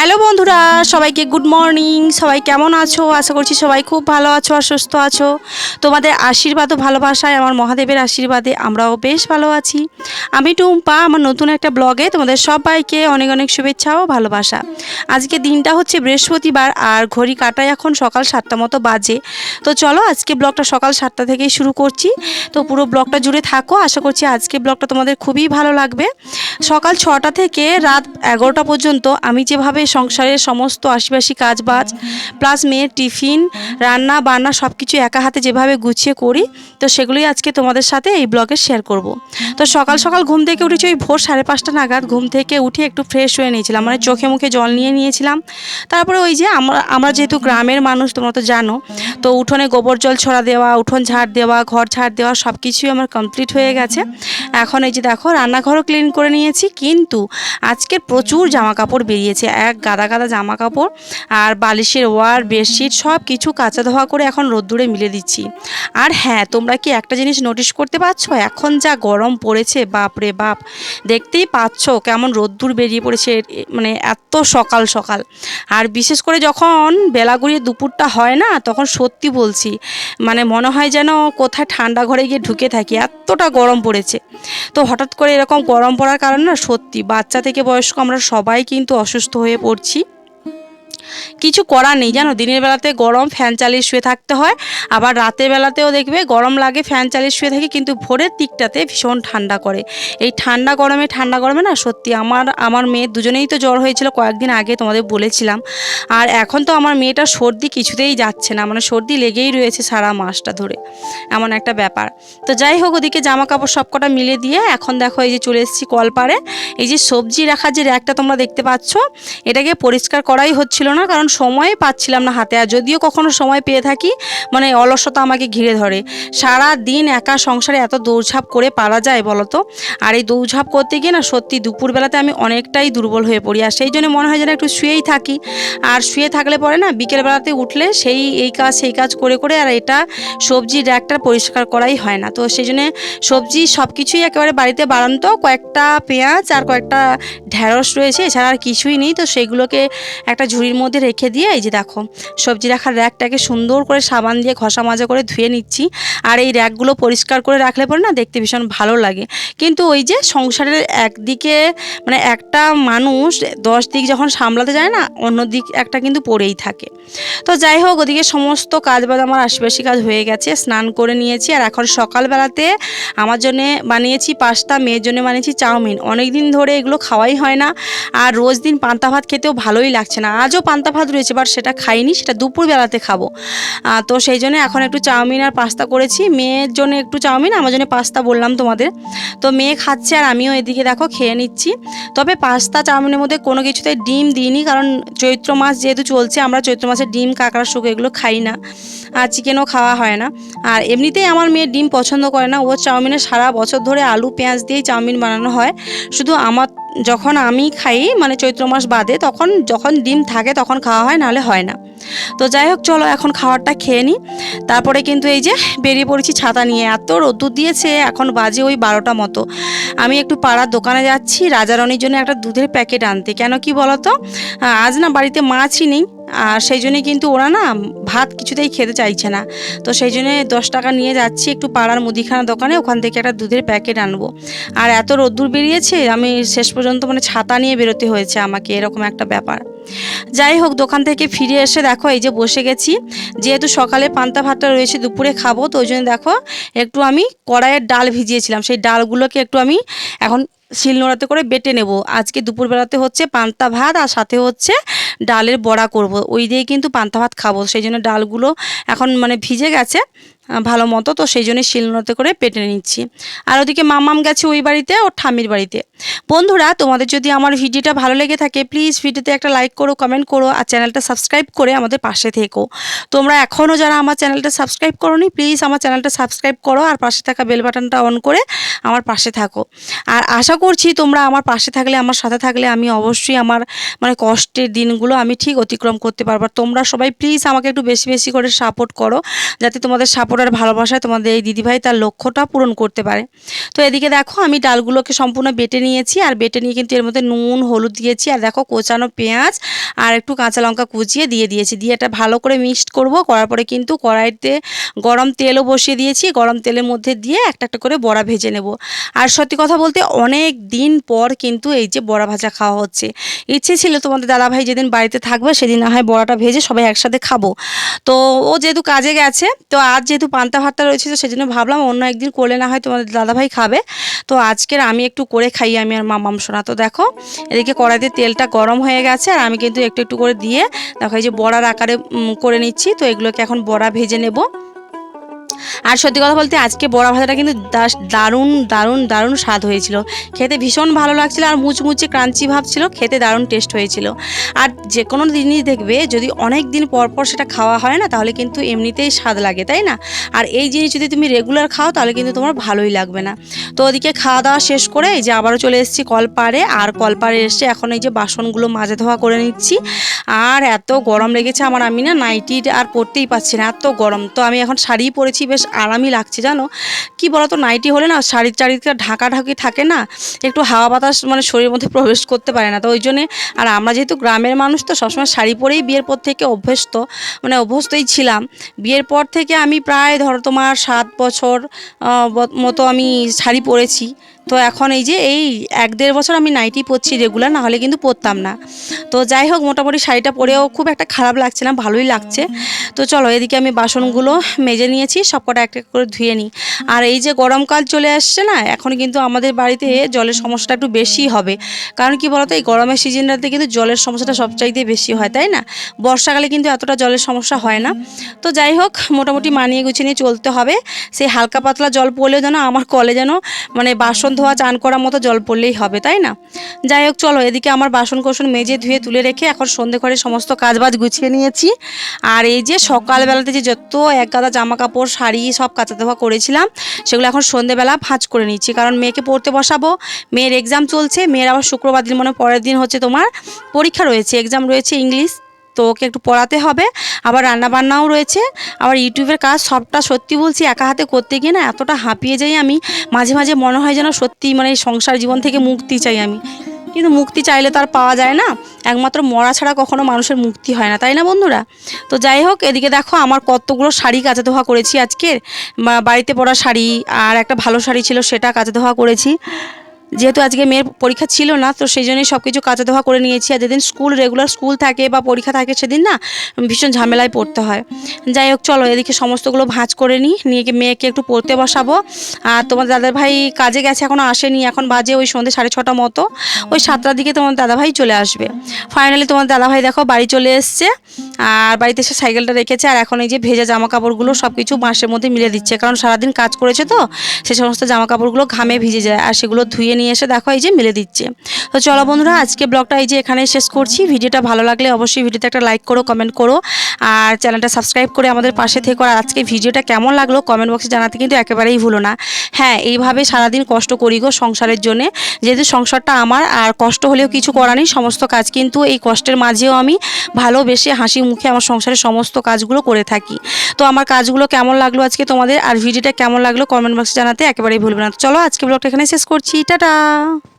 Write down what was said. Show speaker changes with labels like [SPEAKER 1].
[SPEAKER 1] Hello বন্ধুরা, সবাইকে good morning সবাই কেমন আছো? আশা করছি সবাই খুব ভালো আছো আর সুস্থ আছো। তোমাদের আশীর্বাদ ও ভালোবাসায়, আমার মহাদেবের আশীর্বাদে আমরাও বেশ ভালো আছি। আমি টুম্পা, আমার নতুন একটা ব্লগে তোমাদের সবাইকে অনেক অনেক শুভেচ্ছা ও ভালোবাসা। আজকে দিনটা হচ্ছে বৃহস্পতিবার আর ঘড়ি কাটায় এখন সকাল সাতটা মতো বাজে। তো চলো আজকে ব্লগটা সকাল সাতটা থেকেই শুরু করছি। তো পুরো ব্লগটা জুড়ে থাকো, আশা করছি আজকে ব্লগটা তোমাদের খুবই ভালো লাগবে। সকাল ছটা থেকে রাত এগারোটা পর্যন্ত আমি যেভাবে সংসারের সমস্ত আশিপাশি কাজ বাজ প্লাস মেয়ের টিফিন, রান্না, বান্না সব কিছু একা হাতে যেভাবে গুছিয়ে করি, তো সেগুলোই আজকে তোমাদের সাথে এই ব্লগে শেয়ার করব। তো সকাল সকাল ঘুম থেকে উঠেছি, ওই ভোর সাড়ে পাঁচটা নাগাদ ঘুম থেকে উঠে একটু ফ্রেশ হয়ে নিয়েছিলাম মানে চোখে মুখে জল নিয়ে নিয়েছিলাম। তারপরে ওই যে আমরা আমরা যেহেতু গ্রামের মানুষ, তোমরা তো জানো তো উঠোনে গোবর জল ছড়া দেওয়া, উঠোন ঝাড় দেওয়া, ঘর ঝাড় দেওয়া সব কিছুই আমার কমপ্লিট হয়ে গেছে। এখন এই যে দেখো, রান্নাঘরও ক্লিন করে নিয়েছি, কিন্তু আজকে প্রচুর জামা কাপড় বেরিয়েছে, এক গাদা গাদা জামা কাপড় আর বালিশের ওয়ার, বেডশিট সব কিছু কাঁচা ধোয়া করে এখন রোদ্দুরে মিলে দিচ্ছি। আর হ্যাঁ তোমরা কি একটা জিনিস নোটিশ করতে পারছ? এখন যা গরম পড়েছে, বাপ রে বাপ। দেখতেই পাচ্ছ কেমন রোদ্দুর বেরিয়ে পড়েছে মানে এত সকাল সকাল। আর বিশেষ করে যখন বেলা দুপুরটা হয় না, তখন সত্যি বলছি মানে মনে হয় যেন কোথায় ঠান্ডা ঘরে গিয়ে ঢুকে থাকি, এতটা গরম পড়েছে। তো হঠাৎ করে এরকম গরম পড়ার কারণে না সত্যি, বাচ্চা থেকে বয়স্ক আমরা সবাই কিন্তু অসুস্থ হয়ে পড়ছি। কিছু করার নেই, জানো? দিনের বেলাতে গরম ফ্যান চালিয়ে শুয়ে থাকতে হয়। আবার রাতের বেলাতেও দেখবে গরম লাগে ফ্যান চালিয়ে শুয়ে থাকি, কিন্তু ভোরের দিকটাতে ভীষণ ঠান্ডা করে। এই ঠান্ডা গরমে ঠান্ডা গরমে না, সত্যি আমার আমার মেয়ে দুজনেই তো জ্বর হয়েছিল কয়েকদিন আগে, তোমাদের বলেছিলাম। আর এখন তো আমার মেয়েটা সর্দি কিছুতেই যাচ্ছে না মানে সর্দি লেগেই রয়েছে সারা মাসটা ধরে। এমন একটা ব্যাপার। তো যাই হোক, ওদিকে জামা কাপড় সব কটা মিলে দিয়ে এখন দেখো এই যে চলে এসেছি কলপারে। এই যে সবজি রাখার যে র্যাকটা তোমরা দেখতে পাচ্ছ, এটাকে পরিষ্কার করাই হচ্ছিল না, কারণ সময় পাচ্ছিলাম না হাতে। আর যদিও কখনো সময় পেয়ে থাকি মানে অলসতা আমাকে ঘিরে ধরে। সারা দিন একা সংসারে এত দৌড়ঝাঁপ করে পারা যায় বলতো? আর এই দৌড়ঝাঁপ করতে গিয়ে না সত্যি দুপুরবেলাতে আমি অনেকটাই দুর্বল হয়ে পড়ি। আর সেই জন্য মনে হয় যেন একটু শুয়েই থাকি। আর শুয়ে থাকলে পরে না বিকেলবেলাতে উঠলে সেই, এই কাজ, সেই কাজ করে করে আর এটা সবজির র্যাকটা পরিষ্কার করাই হয় না। তো সেই জন্য সবজি সব কিছুই একেবারে বাড়িতে বাড়ান্ত। কয়েকটা পেঁয়াজ আর কয়েকটা ঢ্যাঁড়স রয়েছে, এছাড়া আর কিছুই নেই। তো সেগুলোকে একটা ঝুড়ির মধ্যে রেখে দিয়ে এই যে দেখো, সবজি রাখার র্যাকটাকে সুন্দর করে সাবান দিয়ে ঘষা মাজা করে ধুয়ে নিচ্ছি। আর এই র্যাকগুলো পরিষ্কার করে রাখলে পরে না দেখতে ভীষণ ভালো লাগে। কিন্তু ওই যে সংসারের একদিকে মানে একটা মানুষ দশ দিক যখন সামলাতে যায় না, অন্য দিক একটা কিন্তু পড়েই থাকে। তো যাই হোক, ওদিকে সমস্ত কাজ বাজ আমার আশপাশি কাজ হয়ে গেছে, স্নান করে নিয়েছি। আর এখন সকালবেলাতে আমার জন্যে বানিয়েছি পাস্তা, মেয়ের জন্য বানিয়েছি চাউমিন। অনেক দিন ধরে এগুলো খাওয়াই হয় না। আর রোজ দিন পান্তা ভাত খেতেও ভালোই লাগছে না। আজও পান্তা ভাত রয়েছে বাট সেটা খাইনি, সেটা দুপুরবেলাতে খাব। তো সেই জন্য এখন একটু চাউমিন আর পাস্তা করেছি। মেয়ের জন্য একটু চাউমিন, আমার জন্য পাস্তা বললাম তোমাদের। তো মেয়ে খাচ্ছে আর আমিও এদিকে দেখো খেয়ে নিচ্ছি। তবে পাস্তা চাউমিনের মধ্যে কোনো কিছুতে ডিম দিইনি, কারণ চৈত্র মাস যেহেতু চলছে, আমরা চৈত্র মাসে ডিম, কাঁকড়া, শুকো এগুলো খাই না। আর চিকেনও খাওয়া হয় না। আর এমনিতেই আমার মেয়ে ডিম পছন্দ করে না, ও চাউমিনে সারা বছর ধরে আলু, পেঁয়াজ দিয়েই চাউমিন বানানো হয়। শুধু আমার যখন আমি খাই মানে চৈত্র মাস বাদে, তখন যখন ডিম থাকে তখন খাওয়া হয়, নাহলে হয় না। তো যাই হোক, চলো এখন খাবারটা খেয়ে নিই তারপরে কিন্তু এই যে বেরিয়ে পড়েছি ছাতা নিয়ে। এত রোদ্দুর দিয়েছে, এখন বাজে ওই বারোটা মতো। আমি একটু পাড়ার দোকানে যাচ্ছি রাজারণীর জন্য একটা দুধের প্যাকেট আনতে। কেন কি বলতো? আজ না বাড়িতে মাছই নেই। আর সেই জন্যে কিন্তু ওরা না ভাত কিছুতেই খেতে চাইছে না। তো সেই জন্যে দশ টাকা নিয়ে যাচ্ছি একটু পাড়ার মুদিখানা দোকানে, ওখান থেকে একটা দুধের প্যাকেট আনব। আর এত রোদ্দুর বেরিয়েছে, আমি শেষ পর্যন্ত মানে ছাতা নিয়ে বেরোতে হয়েছে আমাকে, এরকম একটা ব্যাপার। যাই হোক, দোকান থেকে ফিরে এসে দেখো, এই যে বসে গেছি। যেহেতু সকালে পান্তা ভাতটা রয়েছে, দুপুরে খাব, তো ওই জন্য দেখো, একটু আমি কড়াইয়ের ডাল ভিজিয়েছিলাম। সেই ডালগুলোকে একটু আমি এখন শিলনোড়াতে করে বেটে নেব। আজকে দুপুরবেলাতে হচ্ছে পান্তা ভাত, আর সাথে হচ্ছে ডালের বড়া করব। ওই দিয়ে কিন্তু পান্তা ভাত খাব। সেই জন্য ডালগুলো এখন মানে ভিজে গেছে। ভালো মতো, তো সেই জন্যই শিলনোড়াতে করে পেটে নিচ্ছি। আর ওদিকে মামাম গেছে ওই বাড়িতে ওর ঠামির বাড়িতে। বন্ধুরা, তোমাদের যদি আমার ভিডিওটা ভালো লেগে থাকে প্লিজ ভিডিওতে একটা লাইক করো কমেন্ট করো, আর চ্যানেলটা সাবস্ক্রাইব করে আমাদের পাশে থেকো। তোমরা এখনও যারা আমার চ্যানেলটা সাবস্ক্রাইব করোনি প্লিজ আমার চ্যানেলটা সাবস্ক্রাইব করো, আর পাশে থাকা বেল বাটনটা অন করে আমার পাশে থাকো। আর আশা করছি তোমরা আমার পাশে থাকলে, আমার সাথে থাকলে আমি অবশ্যই আমার মানে কষ্টের দিনগুলো আমি ঠিক অতিক্রম করতে পারব। তোমরা সবাই প্লিজ আমাকে একটু বেশি বেশি করে সাপোর্ট করো, যাতে তোমাদের সাপোর্ট আর ভালোবাসায় তোমাদের এই দিদিভাই তার লক্ষ্যটা পূরণ করতে পারে। তো এদিকে দেখো, আমি ডালগুলোকে সম্পূর্ণ বেটে নিয়েছি, আর বেটে নিয়ে কিন্তু এর মধ্যে নুন, হলুদ দিয়েছি, আর দেখো কোচানো পেঁয়াজ, আর একটু কাঁচা লঙ্কা কুচিয়ে দিয়ে দিয়েছি। দিয়ে এটা ভালো করে মিক্সড করব, করার পরে কিন্তু কড়াইতে গরম তেলও বসিয়ে দিয়েছি, গরম তেলের মধ্যে দিয়ে একটা একটা করে বড়া ভেজে নেব। আর সত্যি কথা বলতে অনেক দিন পর কিন্তু এই যে বড়া ভাজা খাওয়া হচ্ছে। ইচ্ছে ছিল তোমাদের দাদাভাই যেদিন বাড়িতে থাকবে, সেদিন না হয় বড়াটা ভেজে সবাই একসাথে খাব। তো ও যেহেতু কাজে গেছে, তো আজ যেহেতু পান্তা ভাতটা রয়েছে, তো সেই জন্য ভাবলাম অন্য একদিন করলে না হয় তোমাদের দাদাভাই খাবে। তো আজকের আমি একটু করে খাই, আমি আর মামাম সোনা। তো দেখো, এদিকে কড়াইতে তেলটা গরম হয়ে গেছে, আর আমি কিন্তু একটু একটু করে দিয়ে, দেখো এই যে বড়ার আকারে করে নিচ্ছি, তো এগুলোকে এখন বড়া ভেজে নেব। আর সত্যি কথা বলতে আজকে বড়া ভাজাটা কিন্তু দারুণ দারুণ দারুণ স্বাদ হয়েছিল। খেতে ভীষণ ভালো লাগছিল আর মুচমুচে ক্রাঞ্চি ভাব ছিল, খেতে দারুণ টেস্ট হয়েছিল। আর যে কোনো জিনিস দেখবে, যদি অনেক দিন পর পর সেটা খাওয়া হয় না, তাহলে কিন্তু এমনিতেই স্বাদ লাগে, তাই না? আর এই জিনিস যদি তুমি রেগুলার খাও, তাহলে কিন্তু তোমার ভালোই লাগবে না। তো ওদিকে খাওয়া দাওয়া শেষ করে এই যে আবারও চলে এসেছি কলপাড়ে, আর কলপাড়ে এসে এখন এই যে বাসনগুলো মাজা ধোয়া করে নিচ্ছি। আর এত গরম লেগেছে আমার আমি না নাইটি আর পরতেই পারছি না, এত গরম। তো আমি এখন শাড়ি পরেছি, বেশ আরামই লাগছে, জানো? কি বলতো, নাইটি হলে না শাড়ির চারিদিকে ঢাকা ঢাকি থাকে না, একটু হাওয়া বাতাস মানে শরীরের মধ্যে প্রবেশ করতে পারে না। তো ওই জন্যে, আর আমরা যেহেতু গ্রামের মানুষ, তো সবসময় শাড়ি পরেই বিয়ের পর থেকে অভ্যস্ত মানে অভ্যস্তই ছিলাম। বিয়ের পর থেকে আমি প্রায় ধরো তোমার সাত বছর মতো আমি শাড়ি পরেছি। তো এখন এই যে এই এক দেড় বছর আমি নাইটি পরছি রেগুলার না হলে কিন্তু পরতাম না। তো যাই হোক, মোটামুটি শাড়িটা পরেও খুব একটা খারাপ লাগছে না, ভালোই লাগছে। তো চলো, এদিকে আমি বাসনগুলো মেজে নিয়েছি সব কটা এক এক করে ধুয়ে নিই। আর এই যে গরমকাল চলে আসছে না, এখন কিন্তু আমাদের বাড়িতে জলের সমস্যাটা একটু বেশি হবে। কারণ কি বলতো, এই গরমের সিজনটাতে কিন্তু জলের সমস্যাটা সবচাইতে বেশি হয়, তাই না? বর্ষাকালে কিন্তু এতটা জলের সমস্যা হয় না। তো যাই হোক, মোটামুটি মানিয়ে গুছিয়ে নিয়ে চলতে হবে। সেই হালকা পাতলা জল পড়লেও যেন আমার কলে যেন মানে বাসন ধোয়া চান করার মতো জল পড়লেই হবে, তাই না? যাই হোক, চলো, এদিকে আমার বাসন কোসন মেজে ধুয়ে তুলে রেখে এখন সন্ধে ঘরে সমস্ত কাজবাজ গুছিয়ে নিয়েছি। আর এই যে সকালবেলাতে যে যত এক গাদা জামা কাপড় শাড়ি সব কাচা ধোয়া করেছিলাম, সেগুলো এখন সন্ধেবেলা ভাঁজ করে নিচ্ছি। কারণ মেয়েকে পড়তে বসাবো, মেয়ের এক্সাম চলছে, মেয়ের আবার শুক্রবার দিন মানে পরের দিন হচ্ছে তোমার পরীক্ষা রয়েছে এক্সাম রয়েছে ইংলিশ তো ওকে একটু পড়াতে হবে। আবার রান্না বান্নাও রয়েছে। আবার ইউটিউবের কাজ সবটা সত্যি বলছি একা হাতে করতে গিয়ে না এতটা হাঁপিয়ে যাই আমি, মাঝে মাঝে মনে হয় যেন সত্যি মানে সংসার জীবন থেকে মুক্তি চাই আমি। কিন্তু মুক্তি চাইলে তো আর পাওয়া যায় না। একমাত্র মরা ছাড়া কখনো মানুষের মুক্তি হয় না, তাই না বন্ধুরা? তো যাই হোক, এদিকে দেখো আমার কতগুলো শাড়ি কাচা ধোয়া করেছি আজকের। বাড়িতে পরা শাড়ি আর একটা ভালো শাড়ি ছিল সেটা কাচা ধোয়া করেছি। যেহেতু আজকে মেয়ের পরীক্ষা ছিল না, তো সেই জন্যই সব কিছু কাচা ধোয়া করে নিয়েছি। আর যেদিন স্কুল রেগুলার স্কুল থাকে বা পরীক্ষা থাকে সেদিন না ভীষণ ঝামেলায় পড়তে হয়। যাই হোক, চলো এদিকে সমস্তগুলো ভাঁজ করে নিই, নিয়ে মেয়েকে একটু পড়তে বসাবো। আর তোমার দাদার ভাই কাজে গেছে এখনও আসেনি, এখন বাজে ওই সন্ধ্যে সাড়ে ছটা মতো। ওই সাতটার দিকে তোমার দাদাভাই চলে আসবে। ফাইনালি তোমার দাদাভাই দেখো বাড়ি চলে এসছে, আর বাড়িতে এসে সাইকেলটা রেখেছে, আর এখন এই যে ভেজা জামা কাপড়গুলো সব কিছু বাঁশের মধ্যে মিলে দিচ্ছে। কারণ সারাদিন কাজ করেছে তো, সে সমস্ত জামা কাপড়গুলো ঘামে ভিজে যায়, আর সেগুলো ধুয়ে নিয়ে এসে দেখো এই যে মিলে দিচ্ছে। তো চলো বন্ধুরা, আজকে ব্লগটা এই যে এখানে শেষ করছি। ভিডিওটা ভালো লাগলে অবশ্যই ভিডিওতে একটা লাইক করো, কমেন্ট করো। আর চ্যানেলটা সাবস্ক্রাইব করে আমাদের পাশে থেকো। আর আজকে ভিডিওটা কেমন লাগল কমেন্ট বক্সে জানাতে কিন্তু একেবারেই ভুলো না। হ্যাঁ এইভাবে সারাদিন কষ্ট করি গো সংসারের জন্যে। যেহেতু সংসারটা আমার, আর কষ্ট হলেও কিছু করা নেই, সমস্ত কাজ কিন্তু এই কষ্টের মাঝেও আমি ভালোবেসে হাসি মুখে আমার সংসারের সমস্ত কাজগুলো করে থাকি। তো আমার কাজগুলো কেমন লাগল আজকে তোমাদের? আর ভিডিওটা কেমন লাগল কমেন্ট বক্সে জানাতে একেবারেই ভুলবে না। চলো আজকে ব্লগটা এখানে শেষ করছি। টাটা! 啊。